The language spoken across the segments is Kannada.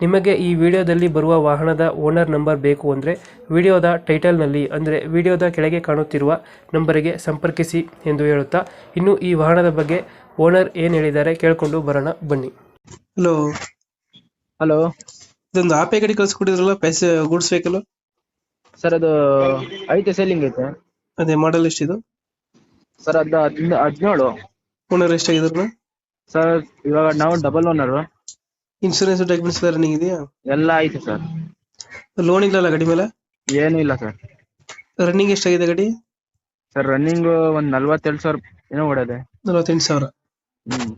ನಿಮಗೆ ಈ ವಿಡಿಯೋದಲ್ಲಿ ಬರುವ ವಾಹನದ ಓನರ್ ನಂಬರ್ ಬೇಕು ಅಂದರೆ ವಿಡಿಯೋದ ಟೈಟಲ್ನಲ್ಲಿ ಅಂದರೆ ವಿಡಿಯೋದ ಕೆಳಗೆ ಕಾಣುತ್ತಿರುವ ನಂಬರಿಗೆ ಸಂಪರ್ಕಿಸಿ ಎಂದು ಹೇಳುತ್ತಾ ಇನ್ನು ಈ ವಾಹನದ ಬಗ್ಗೆ ಓನರ್ ಏನು ಹೇಳಿದ್ದಾರೆ ಕೇಳಿಕೊಂಡು ಬರೋಣ ಬನ್ನಿ. ಹಲೋ. ಹಲೋ. ಇದೊಂದು ಆಪೆ ಗಾಡಿ ಕಳ್ಸಿಕೊಟ್ಟಿದ್ರಲ್ಲ ಪ್ಯಾಸೆ ಗೂಡ್ಸ್ ವೆಹಿಕಲ್ ಸರ್ ಅದು ಐತೆ ಸೇಲಿಂಗ್ ಐತೆ. ಅದೇ ಮಾಡಲ್ ಎಷ್ಟಿದು? ಸರ್ ಅದು ಹದಿನ ಹದಿನೇಳು ಓನರ್ ಎಷ್ಟಾಗಿದ್ರು ಸರ್ ಇವಾಗ ನಾವು ಡಬಲ್ ಓನರು ಇನ್ಶೂರೆನ್ಸ್ ಡಾಕ್ಯುಮೆಂಟ್ಸ್ ಎಲ್ಲ ರನ್ನಿಂಗ್ ಇದೆಯಾ? ಎಲ್ಲ ಐತೆ ಸರ್ ಲೋನ್ ಇಲ್ಲಲ್ಲ ಗಾಡಿ ಮೇಲೆ? ಏನು ಇಲ್ಲ ಸರ್ ರನ್ನಿಂಗ್ ಎಷ್ಟಾಗಿದೆ ಗಾಡಿ? ಸರ್ ರನ್ನಿಂಗ್ ಒಂದ್ ನಲ್ವತ್ತೆರಡು ಸಾವಿರ ಏನೋ ಓಡದೆ ನಲವತ್ತೆಂಟು ಸಾವಿರ. ಹ್ಮ್.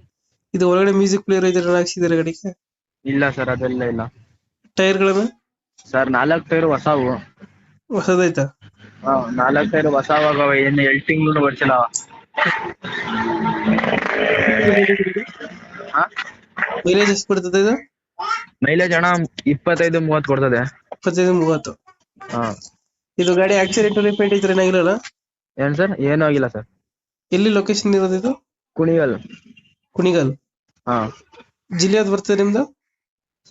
ಇದು ಒಳಗಡೆ ಮ್ಯೂಸಿಕ್ ಪ್ಲೇಯರ್ ಇದ್ರೆ ಹಾಕ್ಸಿದ್ದಾರೆ ಗಾಡಿಗೆ? ಇಲ್ಲ ಸರ್ ಅದೆಲ್ಲ ಇಲ್ಲ. ಟೈರ್ಗಳು ಸರ್ ನಾಲ್ಕು ಟೈರ್ ಹೊಸವು. ಹೊಸದೈತಾ ಹಾ ನಾಲ್ಕು ಟೈರ್ ಹೊಸವಾಗ ಏನು ಎರಡು ತಿಂಗಳು ಬರ್ಸಿಲ್ಲ ಹಾ? ಮೈಲೇಜ್ ಎಷ್ಟು ಕೊಡ್ತದೆ ಇದು? ಮೈಲೇಜ್ ಅಣ್ಣ ಇಪ್ಪತ್ತೈದು ಮೂವತ್ತು ಕೊಡ್ತದೆ. ಇಪ್ಪತ್ತೈದು ಮೂವತ್ತು. ಹಾ. ಇದು ಗಾಡಿ ಆಕ್ಸಿಡೆಂಟ್ ರಿಪೇಂಟ್ ಇದ್ರೆ ಏನಾಗಿಲ್ಲ ಏನ್ ಸರ್? ಏನೂ ಆಗಿಲ್ಲ ಸರ್. ಎಲ್ಲಿ ಲೊಕೇಶನ್ ಇರೋದು ಇದು? ಕುಣಿಗಲ್. ಕುಣಿಗಲ್. ಹಾ. ಜಿಲ್ಲೆ ಯಾವ್ದು ಬರ್ತದೆ ನಿಮ್ದು?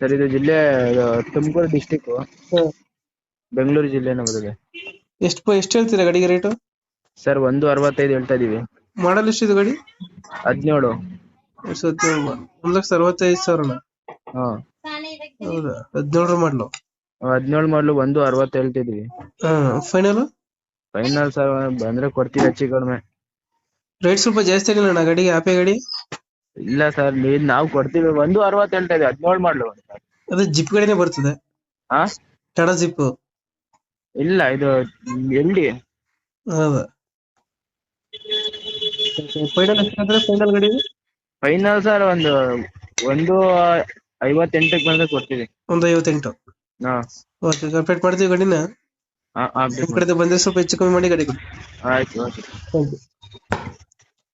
ಸರ್ ಇದು ಜಿಲ್ಲೆ ಇದು ತುಮಕೂರು ಡಿಸ್ಟಿಕ್ ಬೆಂಗಳೂರು ಜಿಲ್ಲೆನ ಬರ್ತದೆ. ಎಷ್ಟು ಎಷ್ಟು ಹೇಳ್ತೀರಾ ಗಾಡಿಗೆ ರೇಟು ಸರ್ ಒಂದು ಅರವತ್ತೈದು ಹೇಳ್ತಾ ಇದೀವಿ. ಮಾಡಲ್ ಎಷ್ಟು ಇದು ಗಾಡಿ? ಹದಿನೇಳು. Model. ಒಂದ್ ಲಕ್ಷ ಅರವತ್ತೈದು ಸಾವಿರನ? ಹಾ. ಹೌದಾ? ಹದಿನೇಳರ ಮಾಡಲು. ಹದಿನೇಳು ಮಾಡಲು ಒಂದು ಅರವತ್ತು ಹೇಳ್ತಿದ್ವಿ. ಹಾ ಫೈನಲ್ ಫೈನಲ್ ಸರ್ ಬಂದ್ರೆ ಕೊಡ್ತೀವಿ ಹೆಚ್ಚು ಕಡಿಮೆ. ರೇಟ್ ಸ್ವಲ್ಪ ಜಾಸ್ತಿ ಆಗಿಲ್ಲ ಅಣ್ಣ ಗಾಡಿಗೆ ಆಪೆ ಗಾಡಿ? ಇಲ್ಲ ಸರ್ ನೀನ್ ನಾವು ಕೊಡ್ತೀವಿ ಒಂದು ಅರವತ್ತು ಹೇಳ್ತಾ ಇದೀವಿ ಹದಿನೇಳು ಮಾಡಲು ಅದು ಜಿಪ್ ಗಾಡಿನೇ ಬರ್ತದೆ. ಹಾ? ಟಾಟಾ ಜಿಪ್ ಇಲ್ಲ ಇದು ಎಲ್ ಡಿ ಹೌದಾ? ಫೈನಲ್ ಎಷ್ಟಾದ್ರೆ ಫೈನಲ್ ಗಾಡಿ ಫೈನಲ್ ಸರ್ ಒಂದು ಒಂದು ಐವತ್ತೆಂಟಕ್ಕೆ ಬಂದ್ರೆ ಕೊಡ್ತೀವಿ. ಒಂದು ಐವತ್ತೆಂಟು? ಹಾ. ಓಕೆ ಕಂಪ್ಲೀಟ್ ಮಾಡ್ತೀವಿ ಗಾಡಿನ? ಹಾ ನಿಮ್ ಕಡೆ ಬಂದ್ರೆ ಸ್ವಲ್ಪ ಹೆಚ್ಚು ಕಮ್ಮಿ ಮಾಡಿ ಗಾಡಿ ಕೊಡಿ ಆಯ್ತು. Okay thank you